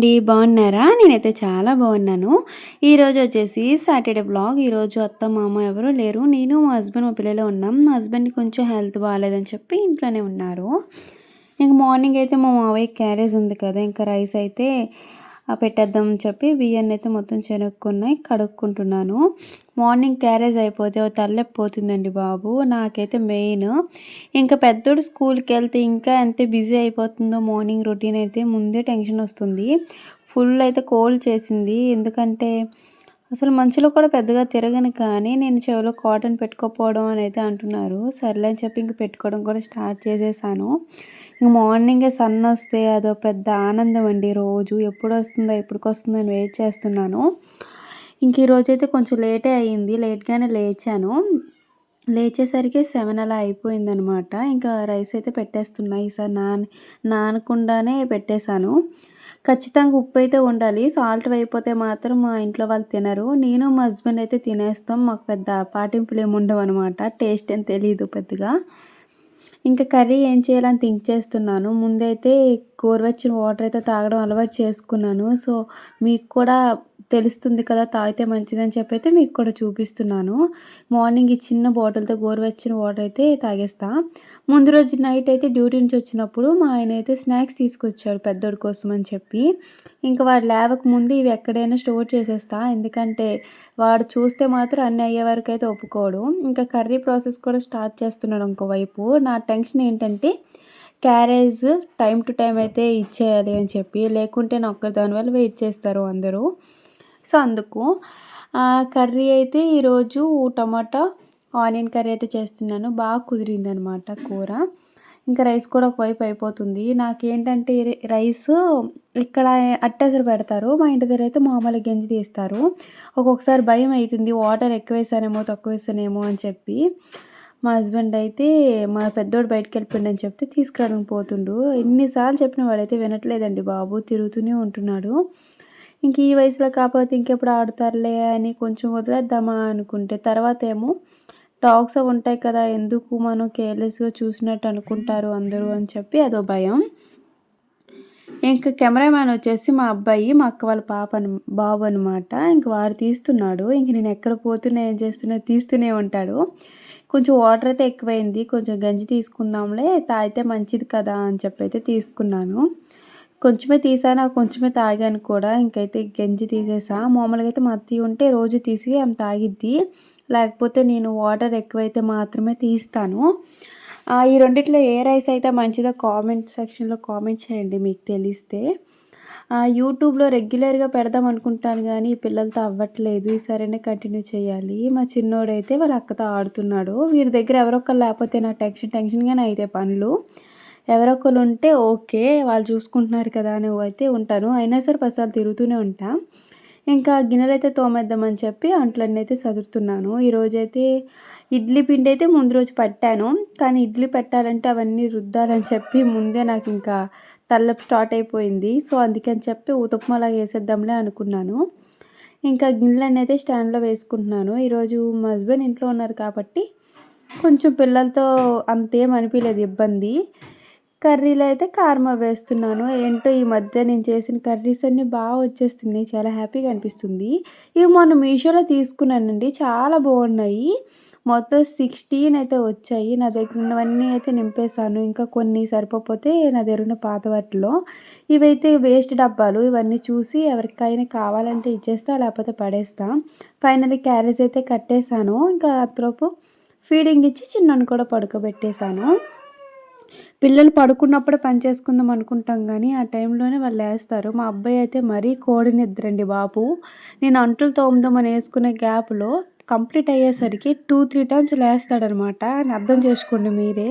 అండి బాగున్నారా? నేనైతే చాలా బాగున్నాను. ఈరోజు వచ్చేసి సాటర్డే బ్లాగ్. ఈరోజు అత్త మామ ఎవరు లేరు. నేను మా హస్బెండ్ మా పిల్లలు ఉన్నాం. మా హస్బెండ్కి కొంచెం హెల్త్ బాగాలేదని చెప్పి ఇంట్లోనే ఉన్నారు. ఇంక మార్నింగ్ అయితే మా మావయ్య క్యారేజ్ ఉంది కదా ఇంకా రైస్ అయితే పెట్టేద్దాం అని చెప్పి బియ్యాన్ని అయితే మొత్తం చెనుక్కున్నాయి కడుక్కుంటున్నాను. మార్నింగ్ క్యారేజ్ అయిపోతే ఓ తల్లెప్పోతుందండి బాబు నాకైతే మెయిన్. ఇంకా పెద్దోడు స్కూల్కి వెళ్తే ఇంకా ఎంత బిజీ అయిపోతుందో మార్నింగ్ రొటీన్ అయితే ముందే టెన్షన్ వస్తుంది. ఫుల్ అయితే కోల్డ్ చేసింది. ఎందుకంటే అసలు మంచులో కూడా పెద్దగా తిరగను కానీ నేను చెవిలో కాటన్ పెట్టుకోపోవడం అని అయితే అంటున్నారు. సర్లే అని చెప్పి ఇంక పెట్టుకోవడం కూడా స్టార్ట్ చేసేసాను. ఇంక మార్నింగే సన్ వస్తే అదో పెద్ద ఆనందం అండి. రోజు ఎప్పుడు వస్తుందో ఎప్పటికొస్తుందో అని వెయిట్ చేస్తున్నాను. ఇంక ఈరోజు అయితే కొంచెం లేటే అయ్యింది లేట్గానే లేచాను. లేచేసరికి సెవెన్ అలా అయిపోయిందనమాట. ఇంకా రైస్ అయితే పెట్టేస్తున్నా. ఈసారి నాన్ నానకుండానే పెట్టేశాను. ఖచ్చితంగా ఉప్పు అయితే ఉండాలి. సాల్ట్ అయిపోతే మాత్రం మా ఇంట్లో వాళ్ళు తినరు. నేను మా హస్బెండ్ అయితే తినేస్తాం. మాకు పెద్ద పాటింపులు ఏమి ఉండవు అనమాట. టేస్ట్ ఏం తెలియదు పెద్దగా. ఇంకా కర్రీ ఏం చేయాలని థింక్ చేస్తున్నాను. ముందైతే గోరువెచ్చని వాటర్ అయితే తాగడం అలవాటు చేసుకున్నాను. సో మీకు కూడా తెలుస్తుంది కదా తాగితే మంచిదని చెప్పి అయితే మీకు కూడా చూపిస్తున్నాను. మార్నింగ్ ఈ చిన్న బాటిల్తో గోరువెచ్చని వాటర్ అయితే తాగేస్తా. ముందు రోజు నైట్ అయితే డ్యూటీ నుంచి వచ్చినప్పుడు మా ఆయన అయితే స్నాక్స్ తీసుకొచ్చాడు పెద్దోడి కోసం అని చెప్పి. ఇంకా వాడు లేవక ముందు ఇవి ఎక్కడైనా స్టోర్ చేసేస్తా. ఎందుకంటే వాడు చూస్తే మాత్రం అన్ని అయ్యే వరకు అయితే ఒప్పుకోడు. ఇంకా కర్రీ ప్రాసెస్ కూడా స్టార్ట్ చేస్తున్నాడు ఇంకోవైపు. నా టెన్షన్ ఏంటంటే క్యారేజ్ టైం టు టైం అయితే ఇచ్చేయాలి అని చెప్పి. లేకుంటే నా ఒక్కరి దానివల్ల వెయిట్ చేస్తారు అందరూ. సో అందుకు కర్రీ అయితే ఈరోజు టమాటా ఆనియన్ కర్రీ అయితే చేస్తున్నాను. బాగా కుదిరింది అనమాట కూర. ఇంకా రైస్ కూడా ఒకవైపు అయిపోతుంది. నాకేంటంటే రైస్ ఇక్కడ అట్టేసరి పెడతారు. మా ఇంటి దగ్గర అయితే మామూలుగా గంజి తీస్తారు. ఒక్కొక్కసారి భయం అవుతుంది. వాటర్ ఎక్కువ వేసానేమో తక్కువ వేసానేమో అని చెప్పి. మా హస్బెండ్ అయితే మా పెద్దోడు బయటకు వెళ్ళిపోయిండు అని చెప్తే తీసుకురావడానికి పోతుండు. ఎన్నిసార్లు చెప్పిన వాడైతే వినట్లేదండి బాబు. తిరుగుతూనే ఉంటున్నాడు. ఇంక ఈ వయసులో కాకపోతే ఇంకెప్పుడు ఆడతారులే అని కొంచెం వదిలేద్దామా అనుకుంటే తర్వాత ఏమో డాగ్స్ అవి ఉంటాయి కదా ఎందుకు మనం కేర్లెస్గా చూసినట్టు అనుకుంటారు అందరూ అని చెప్పి అదో భయం. ఇంకా కెమెరామ్యాన్ వచ్చేసి మా అబ్బాయి మా అక్క వాళ్ళ పాప అని బాబు అనమాట ఇంక వాడు తీస్తున్నాడు. ఇంక నేను ఎక్కడ పోతున్నా ఏం చేస్తున్నా తీస్తూనే ఉంటాడు. కొంచెం వాటర్ అయితే ఎక్కువైంది. కొంచెం గంజి తీసుకుందాంలే తాగితే మంచిది కదా అని చెప్పి అయితే తీసుకున్నాను. కొంచెమే తీసాను కొంచెమే తాగాను కూడా. ఇంకైతే గంజి తీసేసా. మామూలుగా అయితే మా అత్తయ్య ఉంటే రోజు తీసి ఆమె తాగిద్ది. లేకపోతే నేను వాటర్ ఎక్కువైతే మాత్రమే తీస్తాను. ఈ రెండిట్లో ఏ రైస్ అయితే మంచిదో కామెంట్ సెక్షన్లో కామెంట్ చేయండి మీకు తెలిస్తే. యూట్యూబ్లో రెగ్యులర్గా పెడదాం అనుకుంటాను కానీ పిల్లలతో అవ్వట్లేదు. ఈసారైనా కంటిన్యూ చేయాలి. మా చిన్నోడైతే వాళ్ళ అక్కతో ఆడుతున్నాడు. వీరి దగ్గర ఎవరొక్కరు లేకపోతే నా టెన్షన్ టెన్షన్గానే అయితే పనులు. ఎవరొకరు ఉంటే ఓకే వాళ్ళు చూసుకుంటున్నారు కదా అని అయితే ఉంటాను. అయినా సరే పసాలు తిరుగుతూనే ఉంటా. ఇంకా గిన్నెలు అయితే తోమేద్దామని చెప్పి అంట్లన్నీ అయితే సదురుతున్నాను. ఈరోజైతే ఇడ్లీ పిండి అయితే ముందు రోజు పట్టాను. కానీ ఇడ్లీ పెట్టాలంటే అవన్నీ రుద్దాలని చెప్పి ముందే నాకు ఇంకా తల్లపు స్టార్ట్ అయిపోయింది. సో అందుకని చెప్పి ఊతప్మాలాగా వేసేద్దాంలే అనుకున్నాను. ఇంకా గిన్నెలన్నీ అయితే స్టాండ్లో వేసుకుంటున్నాను. ఈరోజు మా హస్బెండ్ ఇంట్లో ఉన్నారు కాబట్టి కొంచెం పిల్లలతో అంతేం అనిపించలేదు ఇబ్బంది. కర్రీలో అయితే కారం వేస్తున్నాను. ఏంటో ఈ మధ్య నేను చేసిన కర్రీస్ అన్నీ బాగా వచ్చేస్తున్నాయి. చాలా హ్యాపీగా అనిపిస్తుంది. ఇవి మొన్న మీషోలో తీసుకున్నానండి. చాలా బాగున్నాయి. మొత్తం సిక్స్టీన్ అయితే వచ్చాయి. నా దగ్గర ఉన్నవన్నీ అయితే నింపేశాను. ఇంకా కొన్ని సరిపోతే నా దగ్గర ఉన్న పాత వాటిలో. ఇవైతే వేస్ట్ డబ్బాలు. ఇవన్నీ చూసి ఎవరికైనా కావాలంటే ఇచ్చేస్తా లేకపోతే పడేస్తా. ఫైనల్లీ క్యారేజ్ అయితే కట్టేశాను. ఇంకా అతలోపు ఫీడింగ్ ఇచ్చి చిన్నను కూడా పడుకోబెట్టేశాను. పిల్లలు పడుకున్నప్పుడే పని చేసుకుందాం అనుకుంటాం కానీ ఆ టైంలోనే వాళ్ళు వేస్తారు మా అబ్బాయి అయితే మరీ కోడి నిద్రండి బాబు. నేను అంటులు తోముదామని వేసుకునే గ్యాప్లో కంప్లీట్ అయ్యేసరికి టూ త్రీ టైమ్స్ లేస్తాడనమాట. అని అర్థం చేసుకోండి మీరే.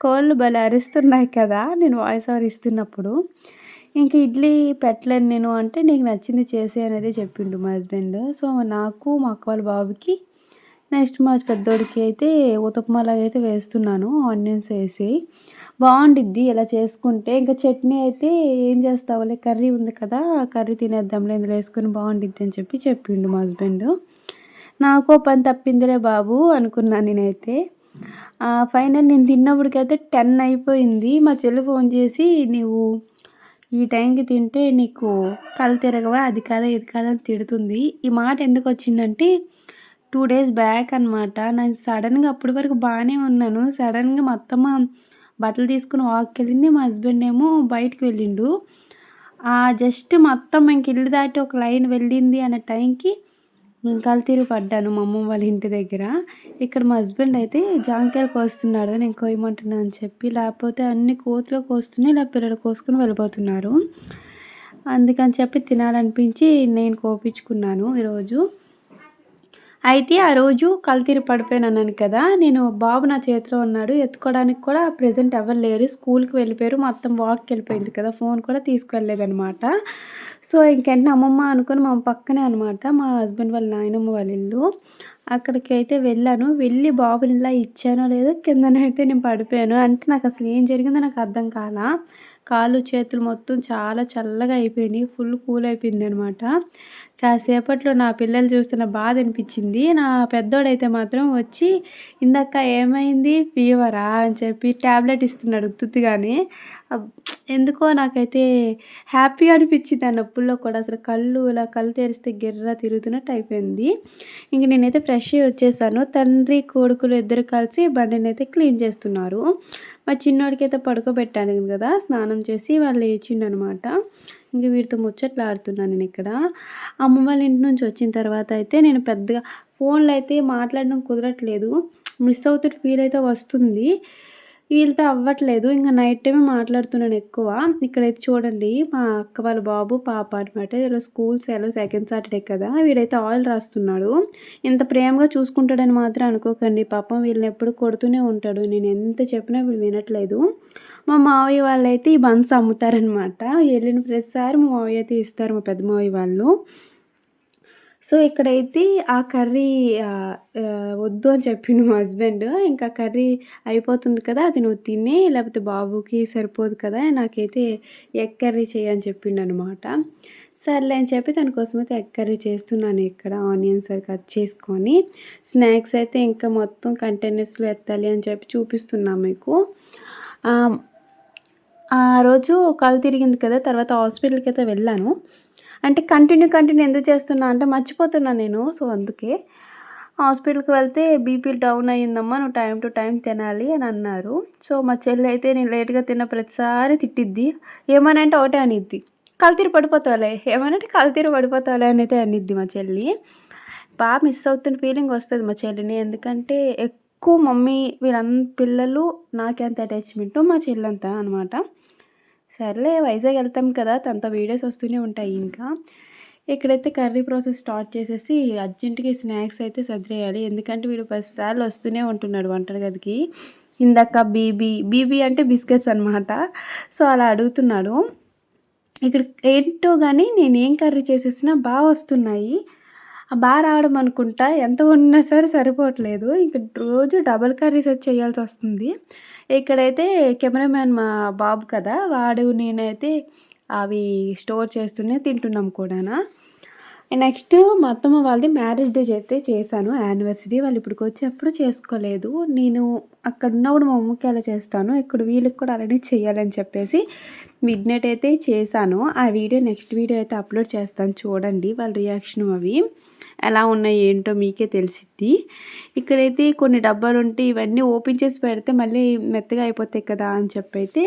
కోళ్ళు భలే అరుస్తున్నాయి కదా నేను వాయిస్ ఓవర్ ఇస్తున్నప్పుడు. ఇంక ఇడ్లీ పెట్టలేను నేను అంటే నీకు నచ్చింది చేసే అనేది చెప్పిండు మా హస్బెండ్. సో నాకు మా అక్క వాళ్ళ బాబుకి నెక్స్ట్ మా పెద్దోడికి అయితే ఉతప్మాలాగా అయితే వేస్తున్నాను ఆనియన్స్ వేసి. బాగుండిద్ది ఇలా చేసుకుంటే. ఇంకా చట్నీ అయితే ఏం చేస్తావులే కర్రీ ఉంది కదా కర్రీ తినేద్దాంలే ఇందులో వేసుకొని బాగుండిద్ది అని చెప్పి చెప్పిండు మా హస్బెండ్. నాకు పని తప్పిందిలే బాబు అనుకున్నాను నేనైతే. ఫైనల్ నేను తిన్నప్పటికైతే టెన్ అయిపోయింది. మా చెల్లి ఫోన్ చేసి నీవు ఈ టైంకి తింటే నీకు కళ్ళు తిరగవా? అది కాదా ఇది కాదా? అని తిడుతుంది. ఈ మాట ఎందుకు వచ్చిందంటే టూ డేస్ బ్యాక్ అనమాట నేను సడన్గా అప్పటి వరకు బాగానే ఉన్నాను. సడన్గా మా అత్తమ్మ బట్టలు తీసుకుని వాక్కి వెళ్ళింది మా హస్బెండ్ ఏమో బయటికి వెళ్ళిండు. జస్ట్ మా అత్తమ్మ ఇంక ఇల్లు దాటి ఒక లైన్ వెళ్ళింది అనే టైంకి కళ్ళు పడ్డాను మా అమ్మ వాళ్ళ ఇంటి దగ్గర. ఇక్కడ మా హస్బెండ్ అయితే జాంకాయలు కోస్తున్నాడు. నేను కోయమంటున్నా అని చెప్పి లేకపోతే అన్ని కోతులు కోస్తున్నాయి ఇలా పిల్లలు కోసుకుని వెళ్ళిపోతున్నారు. అందుకని చెప్పి తినాలనిపించి నేను కోపించుకున్నాను ఈరోజు. అయితే ఆ రోజు కల్తీరి పడిపోయాను అన్నాను కదా నేను బాబు నా చేతిలో ఉన్నాడు ఎత్తుకోవడానికి కూడా ప్రజెంట్ ఎవరు లేరు స్కూల్కి వెళ్ళిపోయారు మొత్తం వాక్కి వెళ్ళిపోయింది కదా ఫోన్ కూడా తీసుకువెళ్ళలేదనమాట సో ఇంకెంటనే అమ్మమ్మ అనుకుని మా పక్కనే అనమాట మా హస్బెండ్ వాళ్ళ నాయనమ్మ వాళ్ళ ఇల్లు. అక్కడికి అయితే వెళ్ళాను వెళ్ళి బాబుని ఇలా ఇచ్చానో లేదో కిందనైతే నేను పడిపోయాను. అంటే నాకు అసలు ఏం జరిగిందో నాకు అర్థం కాల. కాళ్ళు చేతులు మొత్తం చాలా చల్లగా అయిపోయినాయి. ఫుల్ కూల్ అయిపోయింది అనమాట కాసేపట్లో నా పిల్లలు చూస్తున్న బాధ అనిపించింది. నా పెద్దోడైతే మాత్రం వచ్చి ఇందాక ఏమైంది? ఫీవరా అని చెప్పి ట్యాబ్లెట్ ఇస్తున్నాడు ఉత్తుత్తిగానే. ఎందుకో నాకైతే హ్యాపీగా అనిపించింది ఆ నొప్పుల్లో కూడా. అసలు కళ్ళు ఇలా కళ్ళు తెరిస్తే గిర్ర తిరుగుతున్నట్టు అయిపోయింది. ఇంక నేనైతే ఫ్రెష్ అయ్యి వచ్చేసాను. తండ్రి కొడుకులు ఇద్దరు కలిసి బండిని అయితే క్లీన్ చేస్తున్నారు. మా చిన్నోడికి అయితే పడుకోబెట్టాను కదా స్నానం చేసి వాళ్ళు లేచిండు అనమాట ఇంక వీటితో ముచ్చట్లు ఆడుతున్నాను నేను ఇక్కడ. అమ్మ వాళ్ళ ఇంటి నుంచి వచ్చిన తర్వాత అయితే నేను పెద్దగా ఫోన్లో అయితే మాట్లాడడం కుదరట్లేదు. మిస్ అవుతున్న ఫీల్ అయితే వస్తుంది. వీళ్ళతో అవ్వట్లేదు. ఇంకా నైట్ టైమే మాట్లాడుతున్నాను ఎక్కువ. ఇక్కడైతే చూడండి మా అక్క వాళ్ళ బాబు పాప అనమాట ఈరోజు స్కూల్ సెలవు సెకండ్ సాటర్డే కదా. వీడైతే ఆయిల్ రాస్తున్నాడు. ఇంత ప్రేమగా చూసుకుంటాడని మాత్రం అనుకోకండి. పాపం వీళ్ళని ఎప్పుడు కొడుతూనే ఉంటాడు. నేను ఎంత చెప్పినా వీళ్ళు వినట్లేదు. మా మావయ్య వాళ్ళు అయితే ఈ బన్స్ అమ్ముతారనమాట వెళ్ళిన ప్రతిసారి మా మావయ్య అయితే ఇస్తారు మా పెద్ద మావయ్య వాళ్ళు. సో ఇక్కడైతే ఆ కర్రీ వద్దు అని చెప్పిండు మా హస్బెండ్. ఇంకా కర్రీ అయిపోతుంది కదా అది నువ్వు తినే లేకపోతే బాబుకి సరిపోదు కదా నాకైతే ఎగ్ కర్రీ చేయని చెప్పిండు అనమాట సర్లే అని చెప్పి తన కోసం అయితే ఎగ్ కర్రీ చేస్తున్నాను ఇక్కడ ఆనియన్స్ అవి కట్ చేసుకొని. స్నాక్స్ అయితే ఇంకా మొత్తం కంటైనర్స్లో ఎత్తాలి అని చెప్పి చూపిస్తున్నాను మీకు. ఆ రోజు కళ్ళు తిరిగింది కదా తర్వాత హాస్పిటల్కి అయితే వెళ్ళాను. అంటే కంటిన్యూ కంటిన్యూ ఎందుకు చేస్తున్నా అంటే మర్చిపోతున్నా నేను. సో అందుకే హాస్పిటల్కి వెళ్తే బీపీ డౌన్ అయ్యిందమ్మా నువ్వు టైం టు టైం తినాలి అని అన్నారు. సో మా చెల్లి అయితే నేను లేట్గా తిన్న ప్రతిసారి తిట్టిద్ది. ఏమనంటే ఒకటే అనిద్ది. కల్తీరు పడిపోతావులే. ఏమనంటే కల్తీరు పడిపోతావులే అని అయితే అనిద్ది మా చెల్లి. బాగా మిస్ అవుతున్న ఫీలింగ్ వస్తుంది మా చెల్లిని. ఎందుకంటే ఎక్కువ మమ్మీ వీళ్ళంత పిల్లలు నాకెంత అటాచ్మెంట్ మా చెల్లంతా అనమాట సర్లే వైజాగ్ వెళ్తాం కదా తనతో వీడియోస్ వస్తూనే ఉంటాయి ఇంకా. ఇక్కడైతే కర్రీ ప్రాసెస్ స్టార్ట్ చేసేసి అర్జెంటుగా స్నాక్స్ అయితే సర్దేయాలి. ఎందుకంటే వీడు పదిసార్లు వస్తూనే ఉంటున్నాడు వంట గదికి ఇందాక బీబీ బీబీ అంటే బిస్కెట్స్ అనమాట సో అలా అడుగుతున్నాడు. ఇక్కడ ఏంటో కానీ నేను ఏం కర్రీ చేసేసినా బాగా వస్తున్నాయి. బాగా రావడం అనుకుంటా. ఎంత ఉన్నా సరే సరిపోవట్లేదు. ఇంక రోజు డబల్ కర్రీస్ చేయాల్సి వస్తుంది. ఇక్కడైతే కెమెరామ్యాన్ మా బాబు కదా వాడు నేనైతే అవి స్టోర్ చేస్తూనే తింటున్నాం కూడానా. నెక్స్ట్ మా అత్తమ్మ వాళ్ళది మ్యారేజ్ డే అయితే చేశాను యానివర్సరీ వాళ్ళు ఇప్పటికి వచ్చి చేసుకోలేదు. నేను అక్కడ ఉన్నప్పుడు మా అమ్మకి అలా చేస్తాను ఇక్కడ వీళ్ళకి కూడా అలానే చేయాలని చెప్పేసి మిడ్ నైట్ అయితే చేశాను. ఆ వీడియో నెక్స్ట్ వీడియో అయితే అప్లోడ్ చేస్తాను చూడండి వాళ్ళ రియాక్షన్ అవి. ఎలా ఉన్నాయి ఏంటో మీకే తెలిసిద్ది. ఇక్కడైతే కొన్ని డబ్బాలు ఉంటే ఇవన్నీ ఓపెన్ చేసి పెడితే మళ్ళీ మెత్తగా అయిపోతాయి కదా అని చెప్పి అయితే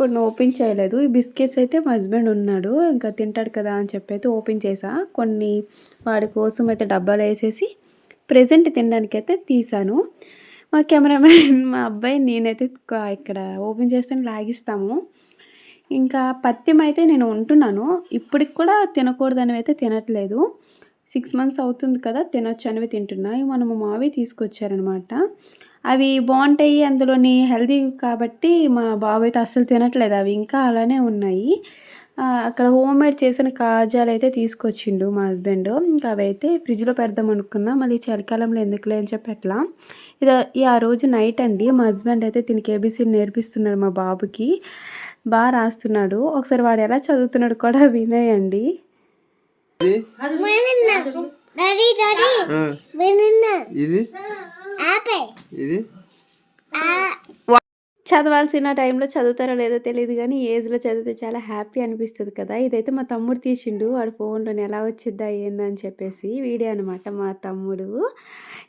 కొన్ని ఓపెన్ చేయలేదు. ఈ బిస్కెట్స్ అయితే మా హస్బెండ్ ఉన్నాడు ఇంకా తింటాడు కదా అని చెప్పి అయితే ఓపెన్ చేసా కొన్ని వాడి కోసం అయితే డబ్బాలు వేసేసి ప్రజెంట్ తినడానికి అయితే తీసాను మా కెమెరామెన్ మా అబ్బాయి నేనైతే ఇక్కడ ఓపెన్ చేస్తే లాగిస్తాము. ఇంకా పత్యం అయితే నేను ఉంటున్నాను. ఇప్పటికి కూడా తినకూడదని అయితే తినట్లేదు. సిక్స్ మంత్స్ అవుతుంది కదా తినొచ్చు అనేవి తింటున్నా. మనము మావి తీసుకొచ్చారనమాట. అవి బాగుంటాయి అందులోని హెల్దీ కాబట్టి మా బాబు అయితే అస్సలు తినట్లేదు. అవి ఇంకా అలానే ఉన్నాయి. అక్కడ హోమ్ మేడ్ చేసిన కాజాలు అయితే తీసుకొచ్చిండు మా హస్బెండ్. ఇంకా అవి అయితే ఫ్రిడ్జ్లో పెడదాం అనుకున్నా. మళ్ళీ చలికాలంలో ఎందుకులే అని చెప్పట్లా ఇది ఆ రోజు నైట్ అండి మా హస్బెండ్ అయితే దీనికి ఏబీసీ నేర్పిస్తున్నాడు మా బాబుకి. బాగా రాస్తున్నాడు. ఒకసారి వాడు ఎలా చదువుతున్నాడు కూడా వినేయండి. ఇది ఇది చదవాల్సిన టైంలో చదువుతారో లేదో తెలీదు గానీ, ఈ ఏజ్‌లో చదివితే చాలా హ్యాపీ అనిపిస్తది కదా! ఇదైతే మా తమ్ముడు తీసిండు. వాడి ఫోన్‌లోని ఎలా వచ్చిద్దా ఏందని చెప్పేసి వీడియో అనమాట మా తమ్ముడు.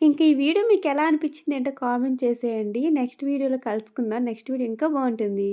ఇంక ఈ వీడియో మీకెలా అనిపిచ్చింది ఏంటో కామెంట్ చేసేయండి. నెక్స్ట్ వీడియోలో కలుసుకుందాం. నెక్స్ట్ వీడియో ఇంకా బావుంటుంది.